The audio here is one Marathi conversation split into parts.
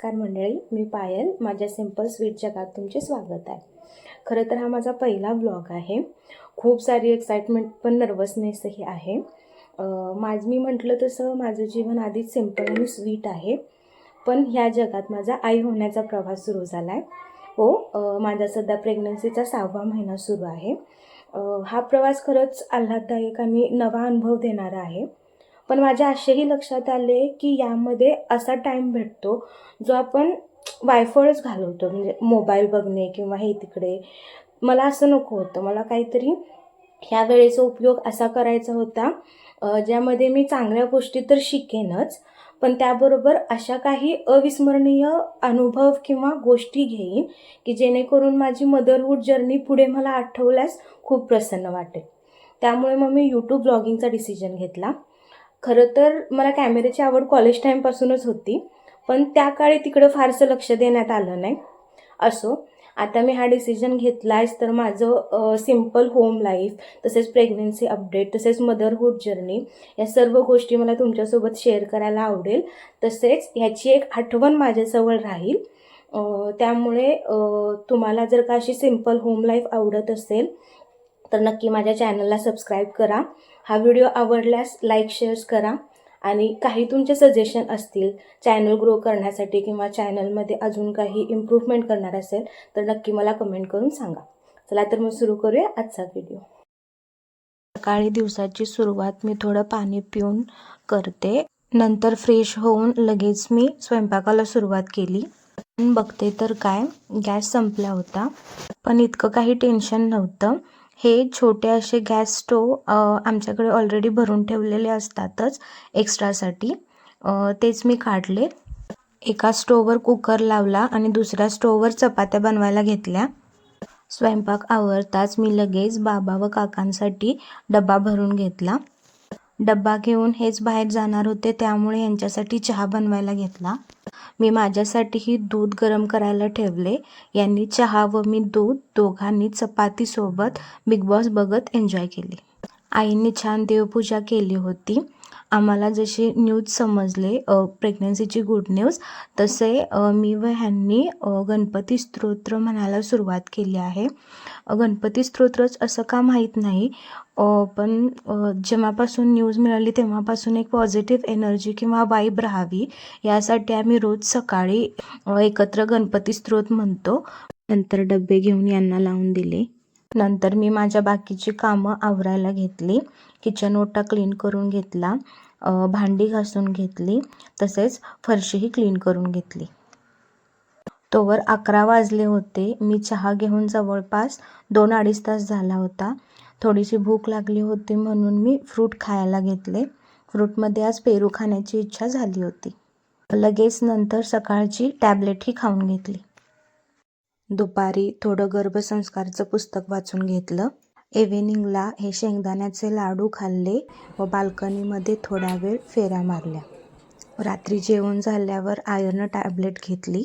नमस्कार मंडळी मी पायल माझ्या सिंपल स्वीट जगात तुमचे स्वागत आहे. खरं तर हा माझा पहिला ब्लॉग आहे. खूप सारी एक्साइटमेंट पण नर्वसनेसही आहे. माझ मी म्हटलं तसं माझं जीवन आधीच सिंपल आणि स्वीट आहे. पण ह्या जगात माझा आई होण्याचा प्रवास सुरू झाला आहे हो माझा सध्या प्रेग्नन्सीचा सहावा महिना सुरू आहे. हा प्रवास खरंच आल्हाददायक आणि नवा अनुभव देणारा आहे. पण माझ्या असेही लक्षात आले की यामध्ये असा टाईम भेटतो जो आपण वायफळच घालवतो. म्हणजे मोबाईल बघणे किंवा हे तिकडे. मला असं नको होतं. मला काहीतरी ह्या वेळेचा उपयोग असा करायचा होता ज्यामध्ये मी चांगल्या गोष्टी तर शिकेनच पण त्याबरोबर अशा काही अविस्मरणीय अनुभव किंवा गोष्टी घेईन की जेणेकरून माझी मदरहूड जर्नी पुढे मला आठवल्यास खूप प्रसन्न वाटेल. त्यामुळे मग मी यूट्यूब ब्लॉगिंगचा डिसिजन घेतला. खरं तर मला कॅमेऱ्याची आवड कॉलेज टाईमपासूनच होती पण त्या काळी तिकडं फारसं लक्ष देण्यात आलं नाही. असो आता मी हा डिसिजन घेतला आहेस तर माझं सिंपल होम लाईफ तसेच प्रेग्नन्सी अपडेट तसेच मदरहूड जर्नी या सर्व गोष्टी मला तुमच्यासोबत शेअर करायला आवडेल. तसेच ह्याची एक आठवण माझ्याजवळ राहील. त्यामुळे तुम्हाला जर का अशी सिंपल होम लाईफ आवडत असेल तर नक्की माझ्या चॅनलला सबस्क्राईब करा. हा व्हिडिओ आवडल्यास लाईक शेअर्स करा आणि काही तुमचे सजेशन असतील चॅनल ग्रो करण्यासाठी किंवा चॅनलमध्ये अजून काही इम्प्रूव्हमेंट करणार असेल तर नक्की मला कमेंट करून सांगा. चला तर मग सुरू करूया आजचा व्हिडिओ. सकाळी दिवसाची सुरुवात मी थोडं पाणी पिऊन करते. नंतर फ्रेश होऊन लगेच मी स्वयंपाकाला सुरुवात केली. पण बघते तर काय गॅस संपला होता. पण इतकं काही टेन्शन नव्हतं. हे छोटे असे गॅस स्टोव आमच्याकडे ऑलरेडी भरून ठेवलेले असतातच एक्स्ट्रासाठी तेच मी काढले. एका स्टोववर कुकर लावला आणि दुसऱ्या स्टोववर चपात्या बनवायला घेतल्या. स्वयंपाक आवरताच मी लगेच बाबा व काकांसाठी डबा भरून घेतला. डब्बा घेऊन हेच बाहेर जाणार होते त्यामुळे यांच्यासाठी चहा बनवायला घेतला. मी माझ्यासाठीही दूध गरम करायला ठेवले. यांनी चहा व मी दूध दोघांनी चपातीसोबत बिग बॉस बघत एन्जॉय केली. आईने छान देवपूजा केली होती. आम्हाला जशी न्यूज समजले प्रेग्नन्सीची गुड न्यूज तसे मी व ह्यांनी गणपती स्तोत्र म्हणायला सुरुवात केली आहे. गणपती स्तोत्रच असं का माहीत नाही पण जेव्हापासून न्यूज मिळाली तेव्हापासून एक पॉझिटिव्ह एनर्जी किंवा वाईब राहावी यासाठी आम्ही रोज सकाळी एकत्र गणपती स्तोत्र म्हणतो. नंतर डबे घेऊन यांना लावून दिले. नंतर मी माझ्या बाकीची कामं आवरायला घेतली. किचन ओटा क्लीन करून घेतला. भांडी घासून घेतली. तसेच फरशीही क्लीन करून घेतली. तोवर अकरा वाजले होते. मी चहा घेऊन जवळपास दोन अडीच तास झाला होता. थोडीशी भूक लागली होती म्हणून मी फ्रूट खायला घेतले. फ्रूटमध्ये आज पेरू खाण्याची इच्छा झाली होती. लगेच नंतर सकाळची टॅबलेटही खाऊन घेतली. दुपारी थोडं गर्भसंस्कारचं पुस्तक वाचून घेतलं. इव्हिनिंगला हे शेंगदाण्याचे लाडू खाल्ले व बाल्कनीमध्ये थोडा वेळ फेऱ्या मारल्या. रात्री जेवण झाल्यावर आयर्न टॅबलेट घेतली.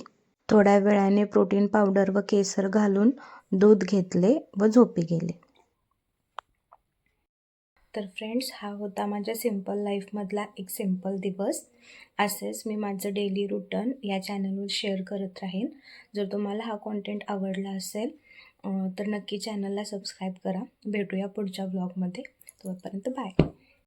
थोड्या वेळाने प्रोटीन पावडर व केसर घालून दूध घेतले व झोपी गेले. तर फ्रेंड्स हा होता माझ्या सिंपल लाईफमधला एक सिंपल दिवस. असेच मी माझं डेली रुटन या चॅनलवर शेअर करत राहीन. जर तुम्हाला हा कॉन्टेंट आवडला असेल तर नक्की चॅनलला सबस्क्राईब करा. भेटूया पुढच्या ब्लॉगमध्ये तोपर्यंत बाय